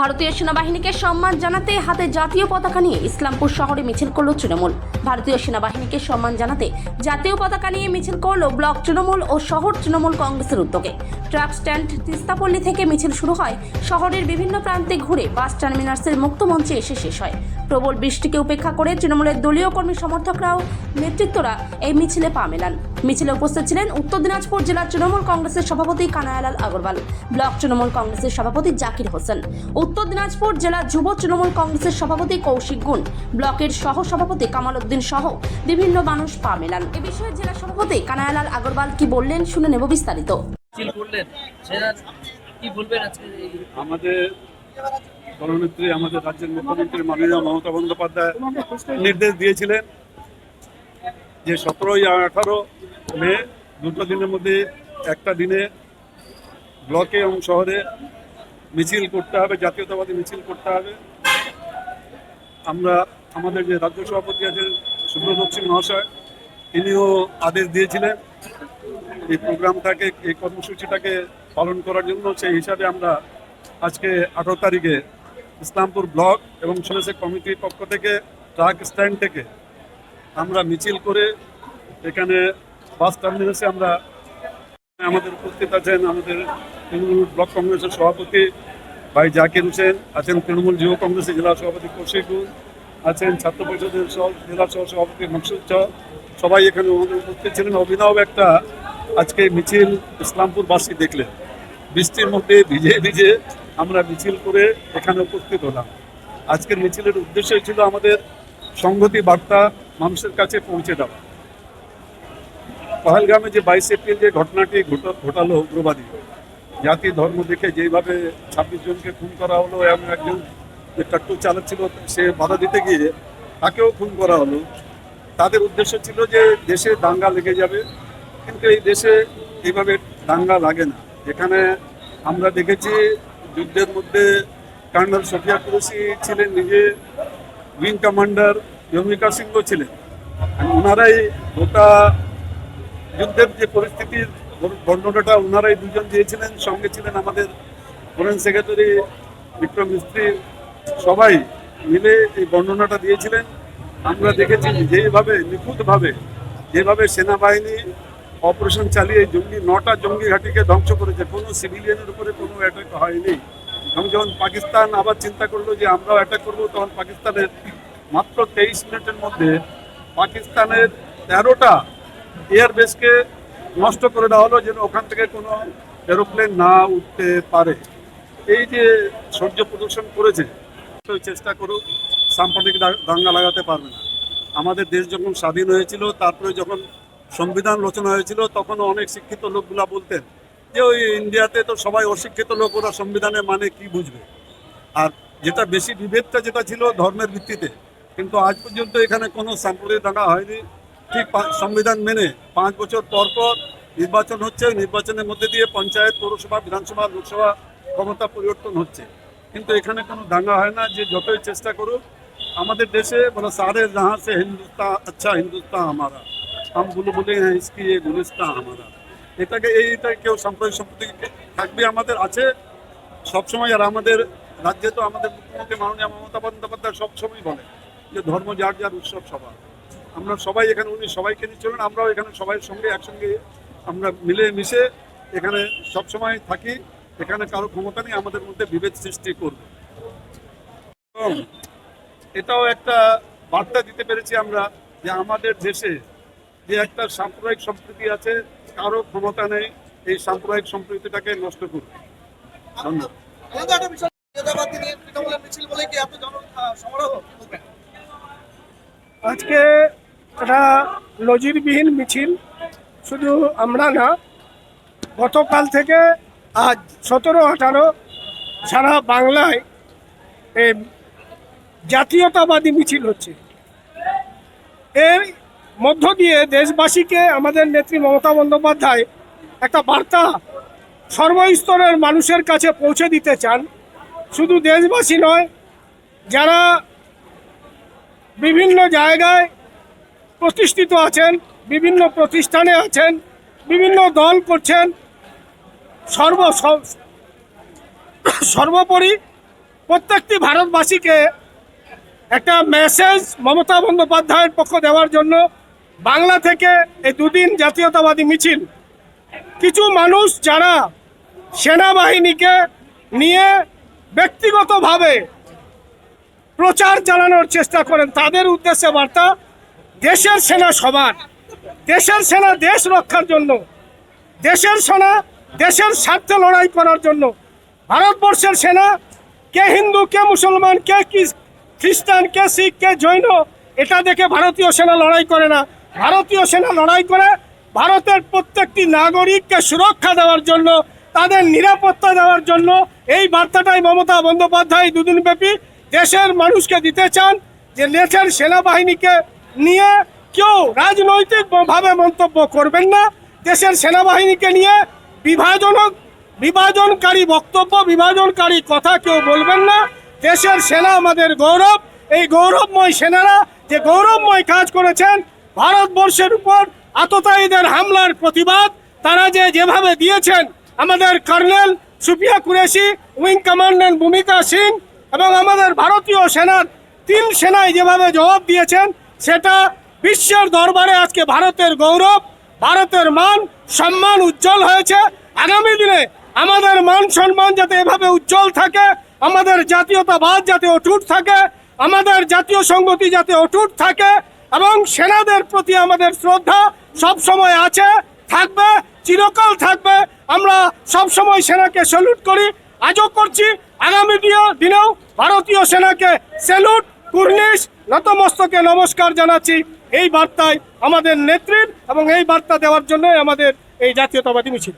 ভারতীয় সেনাবাহিনীকে সম্মান জানাতে হাতে জাতীয় পতাকা নিয়ে ইসলামপুর শহরে মিছিল করল তৃণমূল। ভারতীয় সেনাবাহিনীকে সম্মান জানাতে জাতীয় পতাকা নিয়ে মিছিল করল ব্লক তৃণমূল ও শহর তৃণমূল কংগ্রেসের উদ্যোগে। ট্রাক স্ট্যান্ড তিস্তাপল্লী থেকে মিছিল শুরু হয় শহরের বিভিন্ন প্রান্তে ঘুরে বাস টার্মিনাসের মুক্ত মঞ্চে এসে শেষ হয়। প্রবল বৃষ্টিকে উপেক্ষা করে তৃণমূলের দলীয় কর্মী সমর্থকরাও নেতৃত্বরা এই মিছিলে পা মেলান। মিছিলে উপস্থিত ছিলেন উত্তর দিনাজপুর জেলার তৃণমূল কংগ্রেসের সভাপতি কানায়ালাল আগরওয়াল ব্লক তৃণমূল কংগ্রেসের সভাপতি জাকির হোসেন উত্তর দিনাজপুর জেলা যুব তৃণমূল কংগ্রেসের সভাপতি কৌশিক গুণ ব্লকের সহ সভাপতি কামাল উদ্দিন সহ বিভিন্ন মানুষ পা মেলান। এ বিষয়ে জেলা সভাপতি কানায়ালাল আগরওয়াল কি বললেন শুনে নেব বিস্তারিত। আমাদের দলনেত্রী আমাদের রাজ্যের মুখ্যমন্ত্রী মাননীয় মমতা বন্দ্যোপাধ্যায় নির্দেশ দিয়েছিলেন যে সতেরোই আঠারো মে, দুটো দিনের মধ্যে একটা দিনে ব্লকে এবং শহরে মিছিল করতে হবে, জাতীয়তাবাদী মিছিল করতে হবে। আমরা, আমাদের যে রাজ্য সভাপতি আছেন সুব্রত সিং মহাশয়, তিনিও আদেশ দিয়েছিলেন এই প্রোগ্রামটাকে, এই কর্মসূচিটাকে পালন করার জন্য। সেই হিসাবে আমরা আজকে আঠারো তারিখে ইসলামপুর ব্লক এবং সুরেশের কমিটির পক্ষ থেকে, ট্রাক স্ট্যান্ড থেকে আমরা মিছিল করে এখানে বাস টার্মিনাসে আমরা আমাদের উপস্থিত আছেন আমাদের তৃণমূল ব্লক কংগ্রেসের সভাপতি ভাই জাকির হোসেন, আছেন তৃণমূল যুব কংগ্রেসের জেলা সভাপতি কৌশিক আছেন ছাত্র পরিষদের জেলা সহ, সভাপতি মকসুদ চ সবাই এখানে উপস্থিত ছিলেন। অভিনব একটা আজকে মিছিল ইসলামপুরবাসী দেখলেন। বৃষ্টির মধ্যে ভিজে ভিজে আমরা মিছিল করে এখানে উপস্থিত হলাম। আজকের মিছিলের উদ্দেশ্য ছিল আমাদের সংহতি বার্তা মানুষের কাছে পৌঁছে দেওয়া। পহেলগামে যে বাইশ এপ্রিল যে ঘটনাটি ঘট- ঘটালো উগ্রবাদী, জাতি ধর্ম দেখে যেভাবে ছাব্বিশ জনকে খুন করা হলো এবং একজন যে ট্রাক্টর চালাচ্ছিল, সে বাধা দিতে গিয়ে তাকেও খুন করা হলো। তাদের উদ্দেশ্য ছিল যে দেশে দাঙ্গা লেগে যাবে, কিন্তু এই দেশে এইভাবে দাঙ্গা লাগে না। এখানে আমরা দেখেছি যুদ্ধের মধ্যে কর্নাল সফিয়া কুরেশি ছিলেন নিজে, উইং কমান্ডার ইয়মিকা সিংহ ছিলেন। ওনারাই গোটা যুদ্ধের যে পরিস্থিতির বর্ণনাটা ওনারাই দুজন দিয়েছিলেন, সঙ্গে ছিলেন আমাদের ফরেন সেক্রেটারি বিক্রম মিস্ত্রি, সবাই মিলে এই বর্ণনাটা দিয়েছিলেন। আমরা দেখেছি যেভাবে, নিখুঁতভাবে, যেভাবে সেনাবাহিনী অপারেশন চালিয়ে জঙ্গি, নটা জঙ্গি ঘাটিকে ধ্বংস করেছে, কোনো সিভিলিয়ানের উপরে কোনো অ্যাটাক হয়নি। এবং যখন পাকিস্তান আবার চিন্তা করল যে আমরাও অ্যাটাক করব, তখন পাকিস্তানের মাত্র তেইশ মিনিটের মধ্যে পাকিস্তানের তেরোটা এয়ারবেসকে নষ্ট করে দেওয়া হলো যেন ওখান থেকে কোনো এরোপ্লেন না উঠতে পারে। এই যে সূর্য প্রদর্শন করেছে চেষ্টা করুক সাম্প্রদায়িক দা- দাঙ্গা লাগাতে পারবে না। আমাদের দেশ যখন স্বাধীন হয়েছিল, তারপরে যখন সংবিধান রচনা হয়েছিল তখনও অনেক শিক্ষিত লোকগুলা বলতেন যে, ওই ইন্ডিয়াতে তো সবাই অশিক্ষিত লোক, ওরা সংবিধানের মানে কি বুঝবে? আর যেটা বেশি বিভেদটা যেটা ছিল ধর্মের ভিত্তিতে, কিন্তু আজ পর্যন্ত এখানে কোনো সাম্প্রদায়িক দাঙ্গা হয়নি। ঠিক সংবিধান মেনে পাঁচ বছর পর পর নির্বাচন হচ্ছে। নির্বাচনের মধ্যে দিয়ে পঞ্চায়েত, পৌরসভা, বিধানসভা, লোকসভা ক্ষমতা পরিবর্তন হচ্ছে। কিন্তু এখানে কোনো দাঙ্গা হয় না, যে যতই চেষ্টা করুক, আমাদের দেশে বলে সারে যাহা সে হিন্দুস্তান আচ্ছা হিন্দুস্তান আমারা হাম বুলু বুলে হ্যাঁ ইসকি ইয়ে এ গুলিস্তান আমারা এটাকে এইটা কেউ সাম্প্রদায়িক সম্পত্তি থাকবে আমাদের আছে। সবসময় আর আমাদের রাজ্যে তো আমাদের মুখ্যমন্ত্রী মাননীয় মমতা বন্দ্যোপাধ্যায় সবসময় বলে যে ধর্ম যার যার উৎসব সবার। আমরা সবাই এখানে উনি সবাইকে নিয়ে চলেন আমরাও এখানে সবাই সঙ্গে একসঙ্গে আমরা মিলে মিশে এখানে সবসময় থাকি এখানে কারও ক্ষমতা নেই আমাদের মধ্যে বিভেদ সৃষ্টি করবে। এবং এটাও একটা বার্তা দিতে পেরেছি আমরা যে আমাদের দেশে যে একটা সাম্প্রদায়িক সম্প্রীতি আছে কারও ক্ষমতা নেই এই সাম্প্রদায়িক সম্প্রীতিটাকে নষ্ট করবে? আজকে একটা নজিরবিহীন মিছিল, শুধু আমরা না, গতকাল থেকে আজ সতেরো আঠারো সারা বাংলায় জাতীয়তাবাদী মিছিল হচ্ছে। এর মধ্য দিয়ে দেশবাসীকে আমাদের নেত্রী মমতা বন্দ্যোপাধ্যায় একটা বার্তা সর্বস্তরের মানুষের কাছে পৌঁছে দিতে চান। শুধু দেশবাসী নয়, যারা বিভিন্ন জায়গায় প্রতিষ্ঠিত আছেন, বিভিন্ন প্রতিষ্ঠানে আছেন, বিভিন্ন দল করছেন। সর্ব সর্বোপরি প্রত্যেকটি ভারতবাসীকে একটা মেসেজ মমতা বন্দ্যোপাধ্যায়ের পক্ষ দেওয়ার জন্য বাংলা থেকে এই দুদিন জাতীয়তাবাদী মিছিল। কিছু মানুষ যারা সেনাবাহিনীকে নিয়ে ব্যক্তিগতভাবে প্রচার চালানোর চেষ্টা করেন, তাদের উদ্দেশ্যে বার্তা দেশের সেনা সবার, দেশের সেনা দেশ রক্ষার জন্য, দেশের সেনা দেশের স্বার্থে লড়াই করার জন্য, ভারতবর্ষের সেনা, কে হিন্দু, কে মুসলমান, কে খ্রিস্টান, কে শিখ, কে জৈন, এটা দেখে ভারতীয় সেনা লড়াই করে না। ভারতীয় সেনা লড়াই করে ভারতের প্রত্যেকটি নাগরিককে সুরক্ষা দেওয়ার জন্য, তাদের নিরাপত্তা দেওয়ার জন্য। এই বার্তাটাই মমতা বন্দ্যোপাধ্যায় দুদিন ব্যাপী দেশের মানুষকে দিতে চান যে দেশের সেনাবাহিনীকে নিয়ে কেউ রাজনৈতিক ভাবে মন্তব্য করবেন না। দেশের সেনাবাহিনীকে নিয়ে বিভাজনক বিভাজনকারী বক্তব্য, বিভাজনকারী কথা কেউ বলবেন না। দেশের সেনা আমাদের গৌরব। এই গৌরবময় সেনারা যে গৌরবময় কাজ করেছেন, ভারতবর্ষের উপর আততায়ীদের হামলার প্রতিবাদ, তারা যে যেভাবে দিয়েছেন, আমাদের colonel Sofiya Qureshi, wing commandant Bhumika Singh এবং আমাদের ভারতীয় সেনার তিন সেনায় যেভাবে জবাব দিয়েছেন সেটা বিশ্বের দরবারে আজকে ভারতের গৌরব, ভারতের মান, সম্মান উজ্জ্বল হয়েছে। আগামী দিনে আমাদের মান, সম্মান যাতে এভাবে উজ্জ্বল থাকে, আমাদের জাতীয়তাবাদ যাতে অটুট থাকে, আমাদের জাতীয় সংগতি যাতে অটুট থাকে, এবং সেনাদের প্রতি আমাদের শ্রদ্ধা সব সময় আছে, থাকবে, চিরকাল থাকবে। আমরা সব সময় সেনাকে স্যালুট করি, আজও করছি। আগামী দিনে- দিনেও ভারতীয় সেনাকে স্যালুট কুর্নিশ নতমস্তকে নমস্কার জানাচ্ছি। এই বার্তায় আমাদের নেত্রীর এবং এই বার্তা দেওয়ার জন্যই আমাদের এই জাতীয়তাবাদী মিছিল।